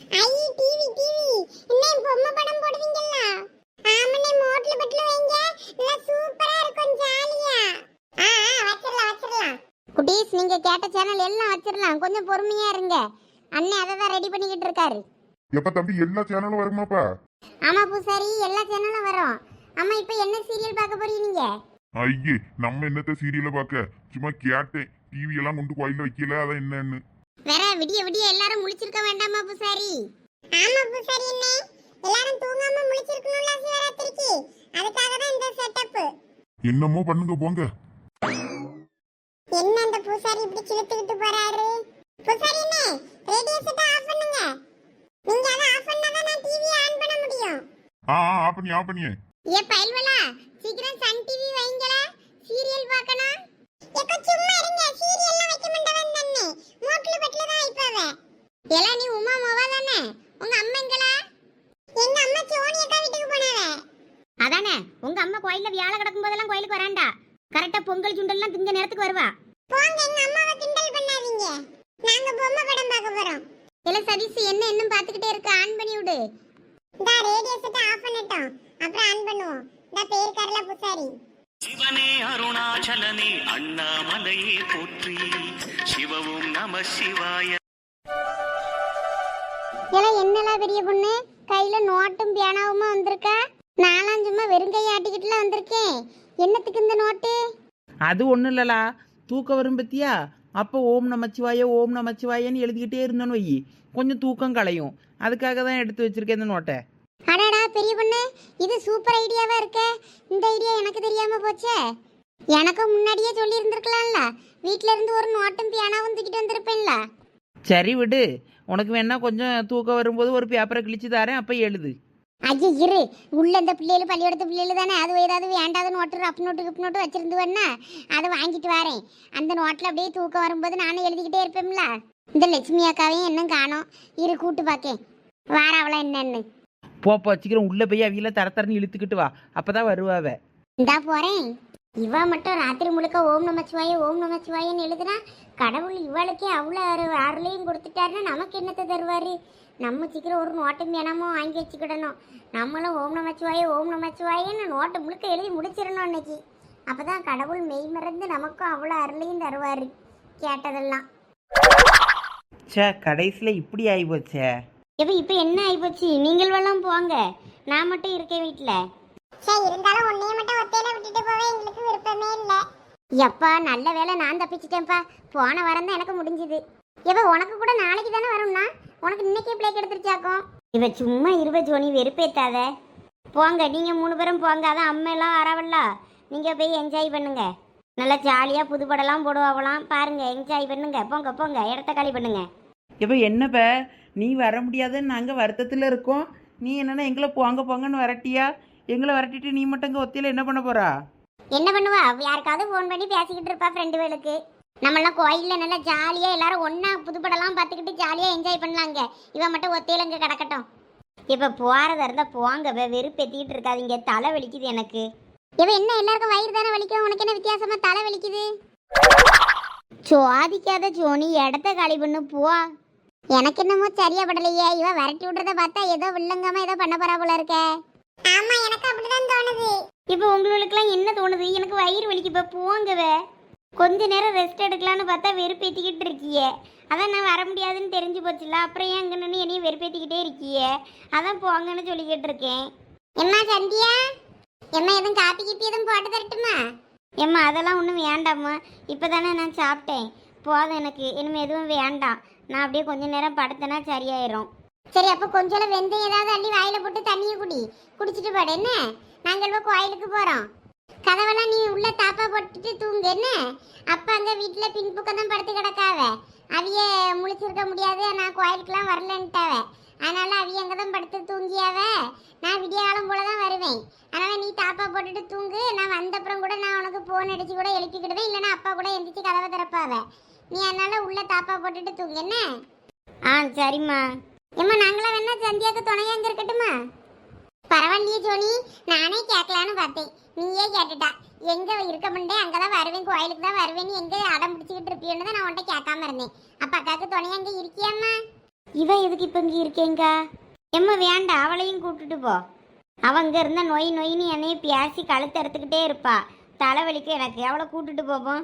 ஐ TV TV. இன்னும் பொம்மை படம் போடுவீங்கல்ல? ஆமனே மோட்ல பட்ல வைங்க. இல்ல சூப்பரா இருக்கும் ஜாலியா. ஆ ஆ, வச்சிரலாம் வச்சிரலாம் குட்டீஸ் நீங்க கேட்ட சேனல் எல்லாம் வச்சிரலாம் கொஞ்சம் பொறுமையா இருங்க. அண்ணன் அதை தான் ரெடி பண்ணிக்கிட்டு இருக்காரு. எப்ப தம்பி எல்லா சேனலும் வருமாப்பா? ஆமா பூசாரி எல்லா சேனலும் வரும். அம்மா இப்போ என்ன சீரியல் பார்க்க போறீங்க நீங்க? ஐயே நம்ம என்னத்த சீரியல பார்க்க? சும்மா கேட்டேன். டிவி எல்லாம் கொண்டு கோயில்ல வைக்கல அதான் என்னன்னு. வேற விடிய விடிய எல்லாரும் முழிச்சிருக்க வேண்டாமா பூசாரி? ஆமா பூசாரி என்ன எல்லாரும் தூங்காம முழிச்சிருக்கணும்ல சிவராத்திரிக்கு. அதுக்காக தான் இந்த செட்டப் என்னமோ பண்ணுங்க போங்க. என்ன அந்த பூசாரி இப்படி கிழித்துக்கிட்டு போறாரு? பூசாரி என்ன ரேடியோ செட் ஆஃப் பண்ணுங்க. நீங்க அதை ஆஃப் பண்ணாதான் நான் டிவி ஆன் பண்ண முடியும். ஆ ஆ ஆஃப் பண்ணி ஆஃப் பண்ணியே. ஏ பயல்வலா சீக்கிரம் சன் டிவி வைங்கள. சீரியல் பார்க்கணும். எல்லாம் நீ உமா மோவா தானே? உங்க அம்மா எங்களா எங்க அம்மா சோனி அக்கா வீட்டுக்கு போனாவ. அதானே உங்க அம்மா கோயில்ல வியாழ கிடக்கும் போதெல்லாம் கோயிலுக்கு வராண்டா? கரெக்டா பொங்கல் சுண்டல்லாம் திங்க நேரத்துக்கு வருவா? போங்க எங்க அம்மாவை கிண்டல் பண்ணாதீங்க. நாங்க பொம்மை படம் பார்க்க போறோம். இல்ல சதீஷ் என்ன இன்னும் பாத்துக்கிட்டே இருக்க? ஆன் பண்ணி விடு. இந்த ரேடியோ செட் ஆஃப் பண்ணட்டும். அப்புறம் ஆன் பண்ணுவோம். இந்த பேர் கரல பூசாரி. சிவனே அருணாச்சலனே அண்ணாமலையே போற்றி. சிவவும் நம சிவாய. எல்லாம் என்னலாம் பெரிய பொண்ணு? கையில நோட்டும் பேனாவுமா வந்திருக்கா? நாலாம் சும்மா வெறுங்கையை ஆட்டிக்கிட்டுலாம் வந்திருக்கேன். என்னத்துக்கு இந்த நோட்டு? அது ஒன்றும் இல்லலா தூக்கம் வரும் பத்தியா? அப்போ ஓம் நமச்சிவாய ஓம் நமச்சிவாயன்னு எழுதிக்கிட்டே இருந்தோன்னு வை கொஞ்சம் தூக்கம் களையும். அதுக்காக தான் எடுத்து வச்சிருக்கேன் இந்த நோட்டை. அடடா பெரிய பொண்ணு இது சூப்பர் ஐடியாவா இருக்க. இந்த ஐடியா எனக்கு தெரியாம போச்சே. எனக்கும் முன்னாடியே சொல்லி இருந்திருக்கலாம்ல வீட்ல இருந்து ஒரு நோட்டும் பேனாவும் தூக்கிட்டு வந்திருப்பேன்ல. சரி விடு. உனக்கு வேணா கொஞ்சம் தூக்கம் வரும்போது ஒரு பேப்பரை கிழிச்சு தரேன் அப்போ எழுது. ஐயா இரு. உள்ள இந்த பிள்ளைகள் பள்ளியோடத்து பிள்ளைகள் தானே? அது ஏதாவது வேண்டாத நோட்டு அப் நோட்டு கிப் நோட்டு வச்சிருந்து வேணா அதை வாங்கிட்டு வரேன். அந்த நோட்டில் அப்படியே தூக்கம் வரும்போது நானும் எழுதிக்கிட்டே இருப்பேன்ல. இந்த லட்சுமி அக்காவையும் இன்னும் காணோம். இரு கூட்டு பார்க்கேன். வாராவளா என்னன்னு. போ போ சீக்கிரம் உள்ளே போய் அவியில தர தரன்னு இழுத்துக்கிட்டு வா. அப்போ தான் வருவாவ இந்தா போறேன். இவ மட்டும் ராத்திரி முழுக்க ஓம் நமச்சிவாய ஓம் நமச்சிவாயன்னு எழுதுனா கடவுள் இவளுக்கே அவ்வளோ அரு அருளையும் கொடுத்துட்டாருன்னா நமக்கு என்னத்தை தருவாரு? நம்ம சீக்கிரம் ஒரு நோட்டும் வேணாமோ வாங்கி வச்சுக்கிடணும். நம்மளும் ஓம் நமச்சிவாய ஓம் நமச்சிவாயன்னு நோட்டை முழுக்க எழுதி முடிச்சிடணும் அன்னைக்கு. அப்பதான் கடவுள் மெய் மறந்து நமக்கும் அவ்வளோ அருளையும் தருவாரு. கேட்டதெல்லாம். ச்சே கடைசியில் இப்படி ஆகி போச்சே. இப்போ இப்போ என்ன ஆயிப்போச்சு? நீங்கள் வெள்ளம் போங்க. நான் மட்டும் இருக்கேன் வீட்டில் சரி இருந்தாலும் உன்னைய மட்டும் ஒத்தையில விட்டுட்டு போவே எங்களுக்கு விருப்பமே இல்லை. எப்பா நல்ல வேலை நான் தப்பிச்சிட்டேன்ப்பா. போன வாரம் தான் எனக்கு முடிஞ்சுது. இவ உனக்கு கூட நாளைக்கு தானே வரும்னா? உனக்கு இன்னைக்கே பிளேக் எடுத்துருச்சாக்கும் இவ சும்மா இருவ ஜோனி வெறுப்பேத்தாத. போங்க நீங்க மூணு பேரும் போங்க. அதான் அம்மா எல்லாம் வரவல்ல நீங்க போய் என்ஜாய் பண்ணுங்க. நல்லா ஜாலியா புது படம்லாம் போடுவாங்களாம் பாருங்க என்ஜாய் பண்ணுங்க. போங்க போங்க. இடத்த காலி பண்ணுங்க. இப்போ என்னப்ப? நீ வர முடியாதுன்னு நாங்கள் வருத்தத்தில் இருக்கோம். நீ என்னென்னா எங்களை போங்க போங்கன்னு வரட்டியா? எங்களை வரட்டிட்டு நீ மட்டும் இங்கே ஒத்தியில் என்ன பண்ண போறா? என்ன பண்ணுவா? யாருக்காவது ஃபோன் பண்ணி பேசிக்கிட்டு இருப்பா ஃப்ரெண்டுகளுக்கு நம்மளாம் கோயிலில் நல்லா ஜாலியாக எல்லாரும் ஒன்றா புதுப்படம்லாம் பார்த்துக்கிட்டு ஜாலியாக என்ஜாய் பண்ணலாங்க. இவன் மட்டும் ஒத்தையில் இங்கே கிடக்கட்டும். இப்போ போகிறதா இருந்தால் போங்க வே வெறுப்பேற்றிக்கிட்டு இருக்காதீங்க. தலை வலிக்குது எனக்கு. இவன் என்ன எல்லாருக்கும் வயிறு தானே வலிக்கும்? உனக்கு என்ன வித்தியாசமா தலை வலிக்குது? சுவாதிக்காத சோனி இடத்த காலி பண்ணு போ. எனக்கு என்னமோ சரியா படலையே. இவ விரட்டி விடுறத பார்த்தா ஏதோ வில்லங்கமா ஏதோ பண்ண போறா போல இருக்க. ஆமா எனக்கு அப்படிதான் தோணுது. இப்போ உங்களுக்குலாம் என்ன தோணுது? எனக்கு வயிறு வலிக்கு இப்போ போங்கவே. கொஞ்ச நேரம் ரெஸ்ட் எடுக்கலான்னு பார்த்தா வெறுப்பேத்திக்கிட்டு இருக்கியே. அதான் நான் வர முடியாதுன்னு தெரிஞ்சு போச்சுல அப்புறம் ஏன் அங்கே நின்று என்னையும் வெறுப்பேத்திக்கிட்டே இருக்கியே? அதான் போங்கன்னு சொல்லிக்கிட்டு இருக்கேன். எம்மா சந்தியா? எம்மா எதுவும் காப்பி கீப்பி எதுவும் போட்டு தரட்டுமா? எம்மா அதெல்லாம் ஒன்றும் வேண்டாம்மா. இப்போ தானே நான் சாப்பிட்டேன். போதும் எனக்கு. இனிமேல் எதுவும் வேண்டாம். நான் அப்படியே கொஞ்ச நேரம் படுத்தேன்னா சரியாயிரும். சரி அப்போ கொஞ்சம் வெந்தயம் ஏதாவது அள்ளி வாயில போட்டு தண்ணியை குடி. குடிச்சிட்டு பாடு என்ன? நாங்கள் இப்போ கோயிலுக்கு போகிறோம் கதவெல்லாம் நீ உள்ள தாப்பா போட்டுட்டு தூங்கு என்ன? அப்பா அங்கே வீட்டில் பின்புக்கம் தான் படுத்து கிடக்காவ. அவிய முழிச்சிருக்க முடியாது. நான் கோயிலுக்குலாம் வரலன்ட்டாவ. அதனால அவிய அங்கே தான் படுத்து தூங்கியாவ. நான் விடிய காலம் போல தான் வருவேன். அதனால நீ தாப்பா போட்டுட்டு தூங்கு. நான் வந்தப்புறம் கூட நான் உனக்கு ஃபோன் அடிச்சு கூட எழுப்பிக்கிடுவேன். இல்லைன்னா அப்பா கூட எந்திரிச்சு கதவை திறப்பாவ. நீ அதனால உள்ள தாப்பா போட்டுட்டு தூங்கு என்ன? ஆ சரிம்மா. ஏம்மா நாங்களாம் வேணா சந்தியாக்கு துணையா இங்க இருக்கட்டுமா? பரவாயில்லையே ஜோனி. நானே கேட்கலான்னு பார்த்தேன். நீயே கேட்டுட்டா. எங்க இருக்க முடியே அங்கதான் வருவேன் கோயிலுக்கு தான் வருவேன். எங்க அடம் பிடிச்சிக்கிட்டு இருப்பியோன்னு தான் நான் உன்ட்ட கேட்காம இருந்தேன். அப்ப அக்காக்கு துணையா அங்க இருக்கியாம்மா? இவ எதுக்கு இப்போ இங்கே இருக்கேங்க? எம்மா வேண்டாம் அவளையும் கூப்பிட்டுட்டு போ. அவங்க இருந்தா நொய் நொயின்னு என்னைய பேசி கழுத்து எடுத்துக்கிட்டே இருப்பா. தலைவலிக்கு எனக்கு அவளை கூட்டுட்டு போவோம்?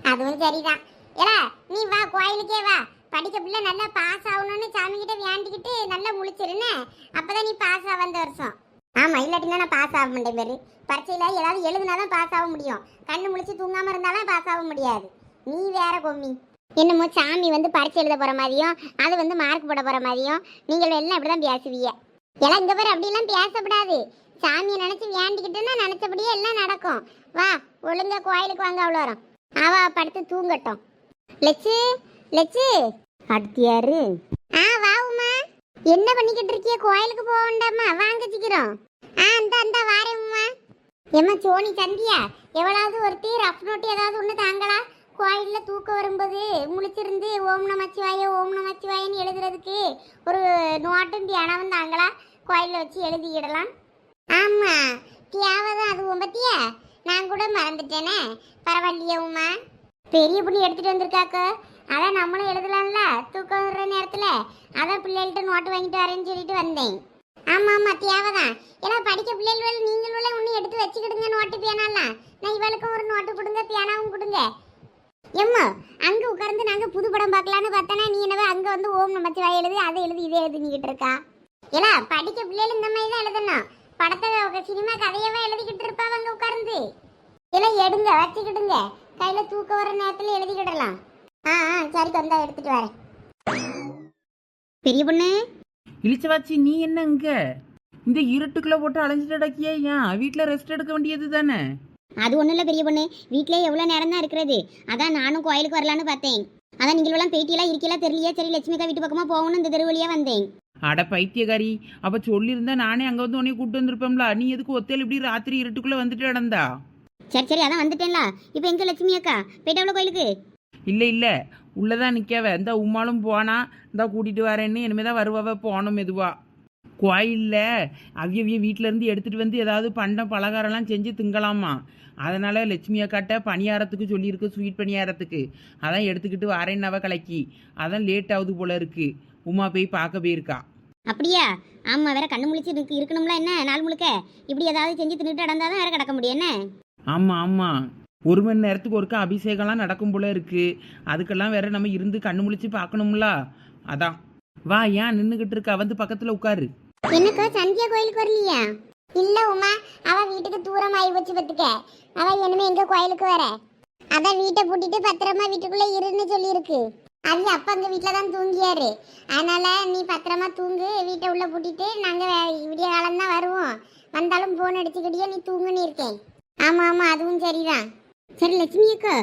அதுவும் சரிதான். ஏடா நீ வா கோயிலுக்கே வா. படிக்க பிள்ளை நல்லா பாஸ் ஆகணும்னு சாமி கிட்ட வேண்டிக்கிட்டு நல்லா முழிச்சிருன்னு? அப்பதான் நீ பாஸ் ஆக வந்த வருஷம். ஆமா இல்லாட்டினா நான் பாஸ் ஆக மாட்டேன் பேரு. பரீட்சையில ஏதாவது எழுதுனாதான் பாஸ் ஆக முடியும். கண்ணு முழிச்சு தூங்காம இருந்தாலும் பாஸ் ஆக முடியாது. நீ வேற கொம்மி என்னமோ சாமி வந்து பரீட்சை எழுத போற மாதிரியும் அது வந்து மார்க் போட போற மாதிரியும் நீங்கள் எல்லாம் இப்படிதான் பேசுவீங்க. எல்லாம் இங்க பேர் அப்படிலாம் பேசக்கூடாது சாமியை நினைச்சு வேண்டிக்கிட்டுன்னா நினைச்சபடியே எல்லாம் நடக்கும். வா ஒழுங்கா கோயிலுக்கு வாங்க அவ்வளோ வரும். அவ படுத்து தூங்கட்டும். லெச்சு லெச்சு அடுத்து யாரு? ஆ வா உமா. என்ன பண்ணிக்கிட்டு இருக்கிய? கோயிலுக்கு போக வேண்டாமா? வாங்க சீக்கிரம். ஆ அந்த அந்த வாரேன் உமா. ஏம்மா சோனி சந்தியா எவ்வளவு ஒருத்தி ரஃப் நோட்டு ஏதாவது ஒன்று தாங்களா? கோயிலில் தூக்கம் வரும்போது முழிச்சிருந்து ஓம் நமச்சிவாய ஓம் நமச்சிவாயன்னு எழுதுறதுக்கு ஒரு நோட்டும் தியானம் தாங்களா? கோயிலில் வச்சு எழுதிக்கிடலாம். ஆமாம் தேவைதான் அதுவும் பத்தியா? நான் கூட மறந்துட்டேனே. பரவாயில்லையே உமா. பெரிய புள்ளி எடுத்துட்டு வந்திருக்காக்கோ. அதான் நம்மளும் எழுதலாம்ல தூக்கம் வர்ற நேரத்தில். அதான் பிள்ளைகள்கிட்ட நோட்டு வாங்கிட்டு வரேன்னு சொல்லிட்டு வந்தேன். ஆமா ஆமா தேவைதான். ஏன்னா படிக்க பிள்ளைகள் நீங்களும் ஒன்று எடுத்து வச்சுக்கிடுங்க நோட்டு பேனாலாம் நான் இவளுக்கும் ஒரு நோட்டு கொடுங்க பேனாவும் கொடுங்க. எம்மா அங்கே உட்கார்ந்து நாங்கள் புது படம் பார்க்கலான்னு பார்த்தனா நீ என்னவே அங்கே வந்து ஓம் நமச்சிவாய் எழுதி அதை எழுதி இதை எழுதிக்கிட்டு இருக்கா? ஏன்னா படிக்க பிள்ளைகள் இந்த மாதிரி தான் எழுதணும். படத்தை சினிமா கதையவே எழுதிக்கிட்டு இருப்பா அங்க உட்கார்ந்து. எல்லாம் எடுங்க வச்சுக்கிடுங்க. கையில தூக்க வர நேரத்துல எழுதிக்கிடலாம். ஆ ஆ சரி தந்தா எடுத்துட்டு வரேன். பெரிய பொண்ணு. இழிச்சவாச்சி நீ என்ன இங்க? இந்த இருட்டுக்குள்ள போட்டு அலைஞ்சிட்டு அடக்கியே ஏன்? வீட்டில் ரெஸ்ட் எடுக்க வேண்டியது தானே? அது ஒன்றும் இல்லை பெரிய பொண்ணு. வீட்டிலே எவ்வளோ நேரம் தான் இருக்கிறது? அதான் நானும் கோயிலுக்கு வரலான்னு பார்த்தேன். அதான் நீங்களெல்லாம் பேட்டியெல்லாம் இருக்கலாம் தெரியலையே. சரி லட்சுமிக்கா வீட்டு பக்கமாக போகணும் இந்த தெரு வழியா வந்தேன். அட பைத்தியக்காரி அப்ப சொல்லியிருந்தா நானே அங்க வந்து உன்னைய கூட்டு வந்திருப்பேன்ல. நீ எதுக்கு ஒத்தையில் இப்படி ராத்திரி இருட்டுக்குள்ள வந்துட்டு நடந்தா? சரி சரி அதான் வந்துட்டேன்ல. இப்போ எங்க லட்சுமி அக்கா? போயிட்டாவளோ கோயிலுக்கு? இல்ல இல்ல. உள்ளதான் நிக்கவ. இந்த உம்மாலும் போனா இந்த கூட்டிட்டு வரேன்னு இனிமே தான் வருவாவ போனோம் மெதுவா. கோயில்ல வீட்ல இருந்து எடுத்துட்டு வந்து ஏதாவது பண்டம் பலகாரம்லாம் செஞ்சு திங்கலாமா? அதனால லட்சுமி அக்காட்ட பணியாரத்துக்கு சொல்லியிருக்கு ஸ்வீட் பணியாரத்துக்கு. அதான் எடுத்துக்கிட்டு வரேன்னவ கலைக்கி. அதான் லேட் ஆகுது போல இருக்கு. உமா போய் பார்க்க போயிருக்கா. அப்படியா? ஆமா வேற கண்ணு முழிச்சு இருக்கு. இருக்கணும்ல என்ன? நாள் முழுக்க? இப்படி ஏதாவது செஞ்சு தின்னுட்டு நடந்தாதான் வேற கிடக்க முடியும். என்ன? ஆமாம் ஆமாம் ஒரு மணி நேரத்துக்கு ஒருக்கா அபிஷேகம்லாம் நடக்கும் போல இருக்கு. அதுக்கெல்லாம் வேற நம்ம இருந்து கண்ணு முழிச்சு பார்க்கணும்ல. அதான். வா ஏன் நின்னுகிட்டு இருக்கா? வந்து பக்கத்துல உட்காரு. என்னக்கா சந்தியா கோயிலுக்கு வரலையா? இல்ல உமா அவ வீட்டுக்கு தூரம் ஆகி போச்சு பத்துக்க அவ இனிமே எங்க கோயிலுக்கு வர? அத வீட்டை பூட்டிட்டு பத்திரமா வீட்டுக்குள்ள இருன்னு சொல்லியிருக்கு. அது அப்பா அங்க வீட்டுல தான் தூங்கியாரு. அதனால நீ பத்திரமா தூங்கு வீட்டை உள்ள பூட்டிட்டு நாங்க விடிய காலம் தான் வருவோம். வந்தாலும் போன் அடிச்சுக்கிட்டே நீ தூங்குன்னு இருக்கேன். ஆமாம் ஆமாம் அதுவும் சரிதான். சரி லட்சுமி அக்கா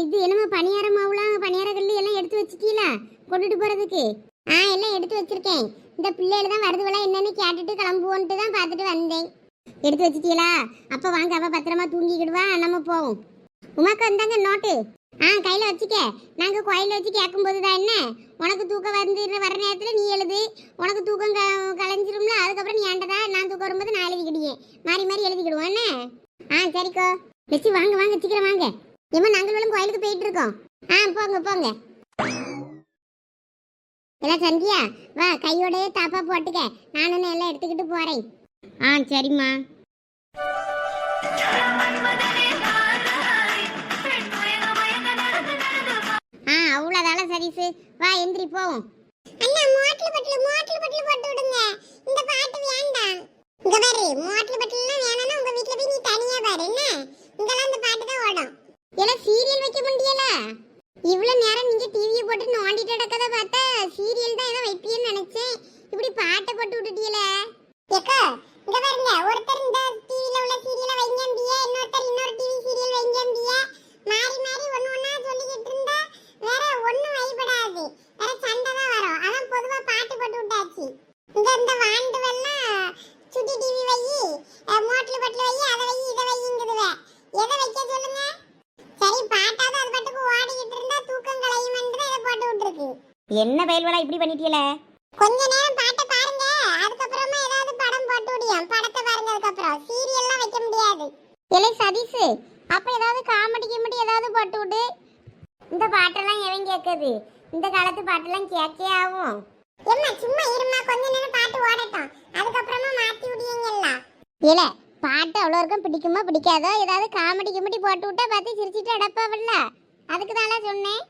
இது என்னமோ பணியார மாவுலாம் பணியார கல்லு எல்லாம் எடுத்து வச்சிட்டீங்களா? கொண்டுட்டு போகிறதுக்கு ஆ எல்லாம் எடுத்து வச்சிருக்கேன். இந்த பிள்ளைகள் தான் வருதுவெல்லாம் என்னென்னு கேட்டுட்டு கிளம்புவோன்ட்டு தான் பார்த்துட்டு வந்தேன். எடுத்து வச்சிட்டீங்களா? அப்போ வாங்க அப்போ பத்திரமா தூங்கிக்கிடுவா. நம்ம போவோம். உமாக்கா வந்தாங்க நோட்டு. ஆ கையில் வச்சுக்க. நாங்கள் கோயிலில் வச்சு கேட்கும்போது தான் என்ன? உனக்கு தூக்கம் வந்து வர நேரத்தில் நீ எழுது. உனக்கு தூக்கம் க கலைஞ்சிரும்ல அதுக்கப்புறம் நீ ஏண்டதா நான் தூக்கம் வரும்போது நான் எழுதிக்கிடுவேன். மாறி மாறி எழுதிக்கிடுவோம். என்ன? ஆ சரிக்கோ. லட்சி வாங்க வாங்க சீக்கிரம் வாங்க. ஏமா நாங்களும் கோயிலுக்கு போயிட்டு இருக்கோம் ஆ போங்க போங்க. எல்லாம் சந்தியா வா கையோடயே தாப்பா போட்டுக்க. நானும் எல்லாம் எடுத்துக்கிட்டு போறேன். ஆ சரிம்மா. ஆ அவ்வளோதால சரிசு வா எந்திரி போவோம். அண்ணா மோட்டல் பட்டில் மோட்டல் பட்டில் போட்டு விடுங்க. இந்த பாட்டு வேண்டாம். இங்க பாரு மோட்டல் பட்டில்லாம் பாரு என்ன? இங்கெல்லாம் இந்த பாட்டு தான் ஓடும். எல்லாம் சீரியல் வைக்க முடியல. இவ்வளவு நேரம் நீங்க டிவியை போட்டு நோண்டிட்டு கிடக்கத பார்த்தா சீரியல் தான் ஏதோ வைப்பியன்னு நினைச்சேன் இப்படி பாட்டை போட்டு விட்டுட்டீல ஏக்கா இங்க பாருங்க ஒருத்தர் இந்த டிவில உள்ள சீரியலை வைங்கம்பிய இன்னொருத்தர் இன்னொரு டிவி சீரியல் வைங்கம்பிய மாறி மாறி ஒண்ணு ஒண்ணா சொல்லிக்கிட்டு இருந்தா வேற ஒண்ணும் வைபடாது வேற சண்டை தான் வரும் அதான் பொதுவா பாட்டு போட்டு விட்டாச்சு இந்த இந்த வாண்டு வெல்லாம் சுட்டி டிவி வை மோட்டல் பட்டில் வை அதை வை இதை வைங்குதுவே எதை வைக்க சொல்லுங்க சரி பாட்டாவது அது பாட்டுக்கு ஓடிக்கிட்டு இருந்தா தூக்கம் கலையுமென்று இதை போட்டு விட்டுருக்கு என்ன பயில்வலா இப்படி பண்ணிட்டீல கொஞ்ச நேரம் பாட்டை பாருங்க. அதுக்கப்புறமா ஏதாவது படம் போட்டு விடியும் படத்தை பாருங்க அதுக்கப்புறம் சீரியல்லாம் வைக்க முடியாது. இல்லை சதீஷ் அப்ப ஏதாவது காமெடி கிமெடி ஏதாவது போட்டு விடு. இந்த பாட்டெல்லாம் எவன் கேட்குது இந்த காலத்து பாட்டெல்லாம் கேட்கே ஆகும். எம்மா சும்மா இருமா கொஞ்ச நேரம் பாட்டு ஓடட்டும். அதுக்கப்புறமா மாத்தி விடுவீங்கல்ல இல்ல? பாட்டு அவ்வளோருக்கும் பிடிக்குமா பிடிக்காதோ? ஏதாவது காமெடி கிமெடி போட்டு விட்டா பார்த்து சிரிச்சிட்டு அடப்பாவல்ல. அதுக்கு தான் சொன்னேன்.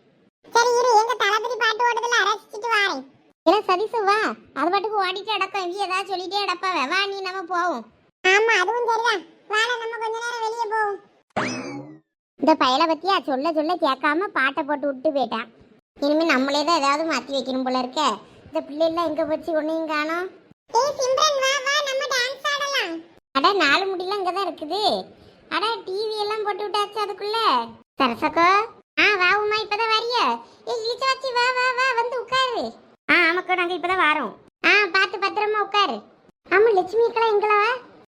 சரி இரு எங்க தளபதி பாட்டு ஓடுதுல ரசிச்சிட்டு வாரேன். இல்ல சதீசு வா. அது பாட்டுக்கு ஓடிட்டு அடக்கம் இங்க ஏதாவது சொல்லிட்டே அடப்பாவ வா நீ நம்ம போவோம். ஆமா அதுவும் சரிதான். வாடா நம்ம கொஞ்ச நேரம் வெளியே போவோம். இந்த பயலை பத்தியா சொல்ல சொல்ல கேட்காம பாட்டை போட்டு விட்டு போயிட்டான். இனிமே நம்மளே தான் ஏதாவது மாத்தி வைக்கணும் போல இருக்க. இந்த பிள்ளைலாம் எங்க போச்சு ஒன்னையும் காணோம். ஏய் சிம்ரன் வா வா நம்ம டான்ஸ் ஆடலாம். அட நாலு முடியெல்லாம் இங்க தான் இருக்குது. அட டிவி எல்லாம் போட்டு விட்டாச்சு அதுக்குள்ள. சரசக்கோ. ஆ வா உமா இப்பதான் வரிய? ஏய் இளிச்சாச்சி வா வா வா வந்து உட்காரு. ஆ ஆமாக்கா நாங்க இப்பதான் வாரோம். ஆ பார்த்து பத்திரமா உட்காரு. ஆமா லட்சுமி அக்கெல்லாம் எங்களவா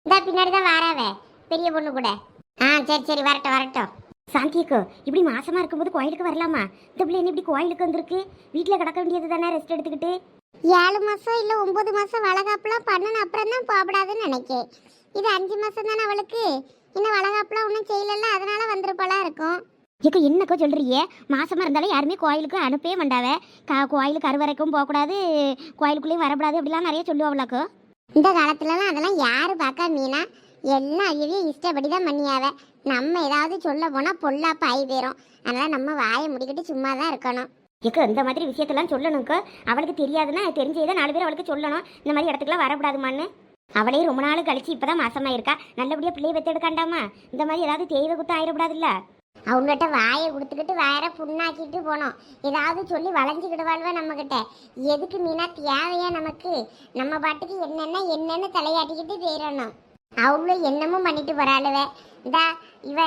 இந்த பின்னாடி தான் வாராவே பெரிய பொண்ணு கூட. ஆ சரி சரி வரட்டும் வரட்டும். சாந்தியக்கோ இப்படி மாசமா இருக்கும்போது கோயிலுக்கு வரலாமா? இந்த பிள்ளை என்ன இப்படி கோயிலுக்கு வந்திருக்கு? வீட்டில் கிடக்க வேண்டியது தானே ரெஸ்ட் எடுத்துக்கிட்டு? ஏழு மாசம் இல்ல ஒன்பது மாசம் வளகாப்புலாம் பண்ணணும் அப்புறம் தான் போகப்படாதுன்னு நினைக்கேன் இது அஞ்சு மாசம் தானே அவளுக்கு? இன்னும் வளகாப்புலாம் ஒன்றும் செய்யலல்ல அதனால வந்திருப்பாளா இருக்கும். இக்க என்னக்கோ சொல்றியே மாசமா இருந்தாலும் யாருமே கோயிலுக்கு அனுப்பவே மாட்டாவே. கா கோயிலுக்கு அறுவரைக்கும் போகக்கூடாது கோயிலுக்குள்ளேயும் வரக்கூடாது அப்படிலாம் நிறைய சொல்லுவாங்களாக்கோ இந்த காலத்துலலாம் அதெல்லாம் யாரு பார்க்க மீனா? எல்லாம் அழிவே இஷ்டப்படி தான் பண்ணியாவ. நம்ம ஏதாவது சொல்ல போனா பொல்லாப்ப ஆகி போயிரும். அதனால நம்ம வாயை முடிக்கிட்டு சும்மா தான் இருக்கணும். இக்க இந்த மாதிரி விஷயத்தெல்லாம் சொல்லணும்க்கோ. அவளுக்கு தெரியாதுன்னா தெரிஞ்சே நாலு பேர் அவளுக்கு சொல்லணும். இந்த மாதிரி இடத்துக்குலாம் வரக்கூடாதுமான்னு. அவளே ரொம்ப நாள் கழிச்சு இப்பதான் மாசமா இருக்கா நல்லபடியா பிள்ளைய பெத்தெடுக்காண்டாமா இந்த மாதிரி ஏதாவது தெய்வ குத்தம் ஆயிடக்கூடாதுல்ல. அவங்ககிட்ட வாயை கொடுத்துக்கிட்டு வேற புண்ணாக்கிட்டு போனோம். ஏதாவது சொல்லி வளைஞ்சிக்கிடுவாள்வ நம்மக்கிட்ட எதுக்கு மீனா தேவையா நமக்கு? நம்ம பாட்டுக்கு என்னென்ன என்னென்னு தலையாட்டிக்கிட்டு போயிடணும் அவளும் என்னமும் பண்ணிட்டு போறாளுவ. இந்தா இவ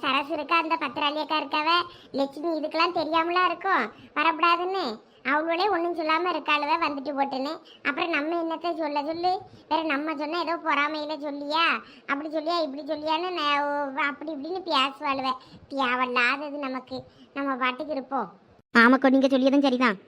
சரசு இருக்கா அந்த பத்திராளியக்கா இருக்கவ? லட்சுமி இதுக்கெல்லாம் தெரியாமலா இருக்கும் வரக்கூடாதுன்னு அவளோட ஒன்றும் சொல்லாம இருக்காளுவ வந்துட்டு போட்டுன்னு. அப்புறம் நம்ம என்னத்தை சொல்ல சொல்லு? வேற நம்ம சொன்னா ஏதோ பொறாமையில சொல்லியா? அப்படி சொல்லியா இப்படி சொல்லியான்னு நான் அப்படி இப்படின்னு பேசுவாளுவ. தேவையில்லாதது நமக்கு. நம்ம பாட்டுக்கு இருப்போம். ஆமாக்கோ நீங்க சொல்லியதும் சரிதான்.